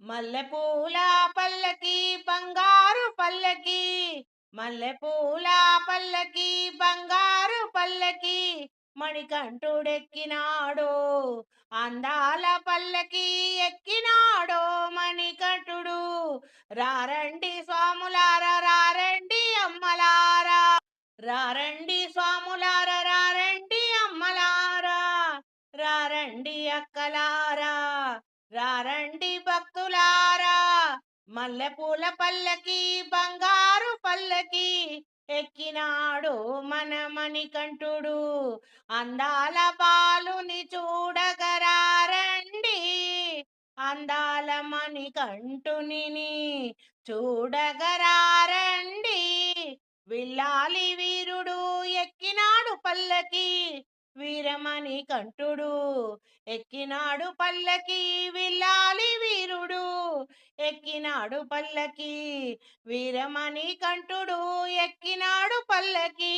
మల్లెపూల పల్లకి బంగారు పల్లకి మల్లెపూల పల్లకి బంగారు పల్లకి మణికంఠుడెక్కినాడో అందాల పల్లకి ఎక్కినాడో మణికంఠుడు. రారండి స్వాములార రారండి అమ్మలారా రారండి స్వాములార రారండి అమ్మలారా రారండి అక్కలారా రారండి మల్లెపూల పల్లకి బంగారు పల్లకి ఎక్కినాడు మన మణికంఠుడు. అందాల బాలుని చూడగరారండి. అందాల మణికంఠుని చూడగరారండి. విల్లాలి వీరుడు ఎక్కినాడు పల్లకి వీరమణి కంఠుడు ఎక్కినాడు పల్లకి విల్లాలి వీరుడు ఎక్కినాడు పల్లకి వీరమణి కంఠుడు ఎక్కినాడు పల్లకి.